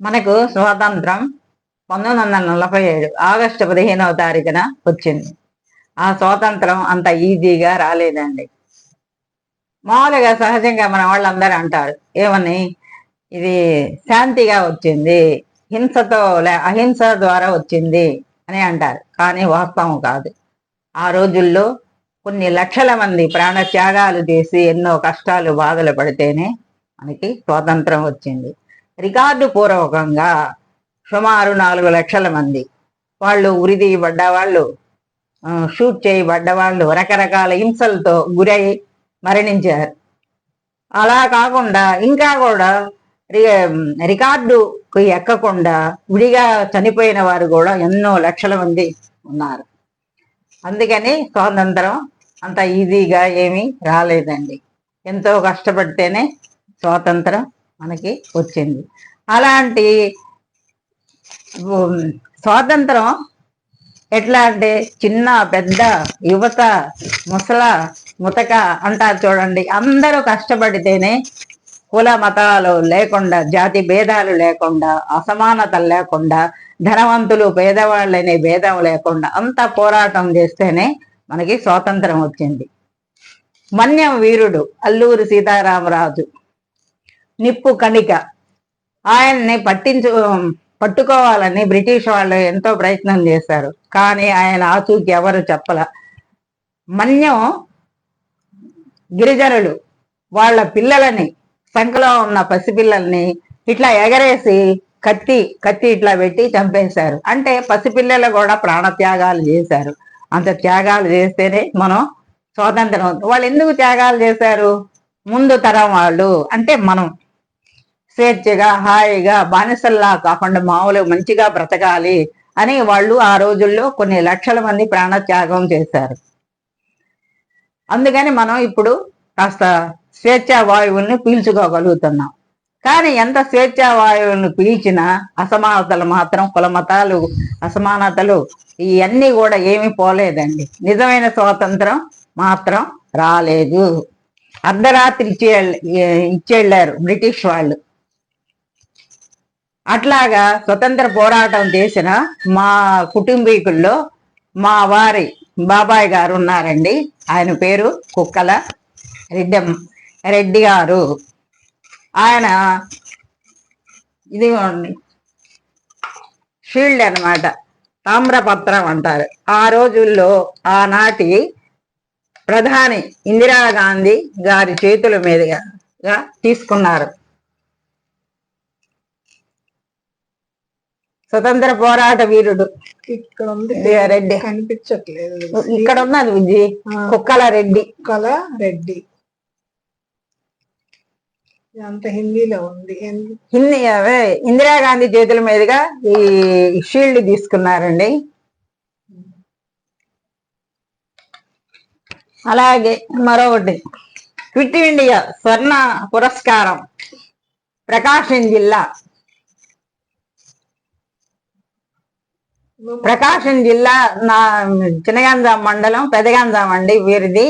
మనకు స్వాతంత్రం పంతొమ్మిది వందల నలభై ఏడు ఆగస్టు పదిహేనవ తారీఖున వచ్చింది. ఆ స్వాతంత్రం అంత ఈజీగా రాలేదండి. మామూలుగా సహజంగా మన వాళ్ళందరూ అంటారు ఏమని? ఇది శాంతిగా వచ్చింది హింసతో లే అహింస ద్వారా వచ్చింది అని అంటారు. కానీ వాస్తవం కాదు. ఆ రోజుల్లో కొన్ని లక్షల మంది ప్రాణ త్యాగాలు చేసి ఎన్నో కష్టాలు బాధలు పడితేనే మనకి స్వాతంత్రం వచ్చింది. రికార్డు పూర్వకంగా సుమారు నాలుగు లక్షల మంది. వాళ్ళు ఉరిదీయబడ్డ వాళ్ళు షూట్ చేయబడ్డ వాళ్ళు రకరకాల హింసలతో గురై మరణించారు. అలా కాకుండా ఇంకా కూడా రి- రికార్డుకు ఎక్కకుండా విడిగా చనిపోయిన వారు కూడా ఎన్నో లక్షల మంది ఉన్నారు. అందుకని స్వాతంత్రం అంత ఈజీగా ఏమీ రాలేదండి. ఎంతో కష్టపడితేనే స్వాతంత్రం మనకి వచ్చింది. అలాంటి స్వాతంత్రం ఎట్లా అంటే చిన్న పెద్ద యువత ముసల ముతక అంటారు చూడండి. అందరూ కష్టపడితేనే కుల మతాలు లేకుండా జాతి భేదాలు లేకుండా అసమానతలు లేకుండా ధనవంతులు పేదవాళ్ళు అనే భేదం లేకుండా అంత పోరాటం చేస్తేనే మనకి స్వాతంత్రం వచ్చింది. మన్యం వీరుడు అల్లూరి సీతారామరాజు. నిప్పు కణిక. ఆయన్ని పట్టించు పట్టుకోవాలని బ్రిటిష్ వాళ్ళు ఎంతో ప్రయత్నం చేశారు. కానీ ఆయన ఆచూకి ఎవరు చెప్పల. మన్యం గిరిజనులు వాళ్ళ పిల్లలని సంఖలో ఉన్న పసిపిల్లల్ని ఇట్లా ఎగరేసి కత్తి కత్తి ఇట్లా పెట్టి చంపేశారు. అంటే పసిపిల్లలు కూడా ప్రాణత్యాగాలు చేశారు. అంత త్యాగాలు చేస్తేనే మనం స్వాతంత్రం వాళ్ళు ఎందుకు త్యాగాలు చేశారు? ముందు తరం వాళ్ళు. అంటే మనం స్వేచ్ఛగా హాయిగా బానిసల్లా కాకుండా మామూలు మంచిగా బ్రతకాలి అని వాళ్ళు ఆ రోజుల్లో కొన్ని లక్షల మంది ప్రాణత్యాగం చేశారు. అందుకని మనం ఇప్పుడు కాస్త స్వేచ్ఛా వాయువుల్ని పీల్చుకోగలుగుతున్నాం. కానీ ఎంత స్వేచ్ఛా వాయువులను పీల్చినా అసమానతలు మాత్రం కులమతాలు అసమానతలు ఇవన్నీ కూడా ఏమీ పోలేదండి. నిజమైన స్వాతంత్రం మాత్రం రాలేదు. అర్ధరాత్రి ఇచ్చే ఇచ్చేళ్ళారు బ్రిటిష్ వాళ్ళు. అట్లాగా స్వతంత్ర పోరాటం చేసిన మా కుటుంబీకుల్లో మా వారి బాబాయ్ గారు ఉన్నారండి. ఆయన పేరు కుక్కల రెడ్డెం రెడ్డి గారు. ఆయన ఇదిగోండి. షీల్డ్ అన్నమాట. తామ్రపత్రం అంటారు. ఆ రోజుల్లో ఆనాటి ప్రధాని ఇందిరాగాంధీ గారి చేతుల మీదుగా తీసుకున్నారు. స్వతంత్ర పోరాట వీరుడు. ఇక్కడ ఉంది. రెడ్డి. కనిపించట్లేదు. ఇక్కడ ఉన్నది విజయ్. కుక్కల రెడ్డి. కుక్కల రెడ్డి. ఇదంతా హిందీలో ఉంది. హిందీ అవే ఇందిరాగాంధీ చేతుల మీదుగా ఈ షీల్డ్ తీసుకున్నారండి. అలాగే మరొకటి. క్విట్ ఇండియా స్వర్ణ పురస్కారం. ప్రకాశం జిల్లా. ప్రకాశం జిల్లా నా చినగంజాం మండలం పెదగంజాం అండి వీరిది.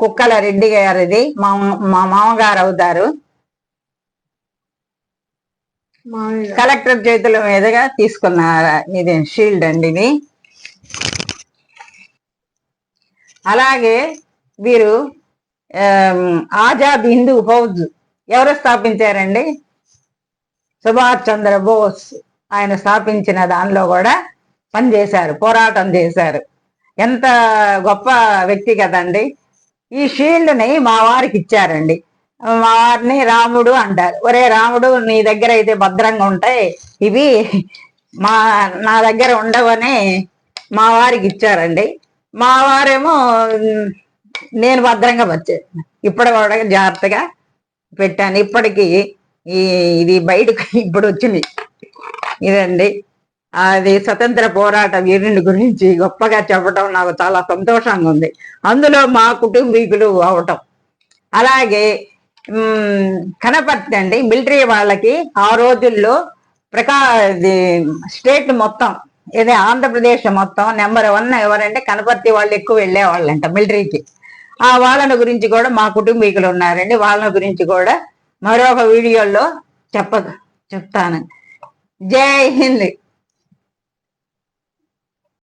కుక్కల రెడ్డి గారిది. మా మా మామగారు అవుతారు. కలెక్టర్ చేతుల మీదుగా తీసుకున్నారు? ఇది షీల్డ్ అండి ఇది. అలాగే వీరు ఆజాద్ హిందూ ఫౌజ్ ఎవరు స్థాపించారండి? సుభాష్ చంద్ర బోస్. ఆయన స్థాపించిన దానిలో కూడా పనిచేశారు పోరాటం చేశారు. ఎంత గొప్ప వ్యక్తి కదండి. ఈ షీల్డ్ని మా వారికి ఇచ్చారండి. మా వారిని రాముడు అంటారు. ఒరే రాముడు నీ దగ్గర అయితే భద్రంగా ఉంటాయి. ఇవి మా నా దగ్గర ఉండవని మా వారికి ఇచ్చారండి. మా వారేమో నేను భద్రంగా వచ్చాను ఇప్పుడు కూడా జాగ్రత్తగా పెట్టాను. ఇప్పటికీ ఈ ఇది బయటకు ఇప్పుడు వచ్చింది. ఇదండి. అది స్వతంత్ర పోరాట వీరుని గురించి గొప్పగా చెప్పడం నాకు చాలా సంతోషంగా ఉంది. అందులో మా కుటుంబీకులు అవటం. అలాగే కనపర్తి అండి మిలిటరీ వాళ్ళకి ఆ రోజుల్లో ప్రకా ఇది స్టేట్ మొత్తం ఇది ఆంధ్రప్రదేశ్ మొత్తం నెంబర్ వన్ ఎవరంటే కనపర్తి వాళ్ళు ఎక్కువ వెళ్ళేవాళ్ళంట మిలిటరీకి. ఆ వాళ్ళని గురించి కూడా మా కుటుంబీకులు ఉన్నారండి. వాళ్ళ గురించి కూడా మరొక వీడియోలో చెప్ప చెప్తాను. జై హింద్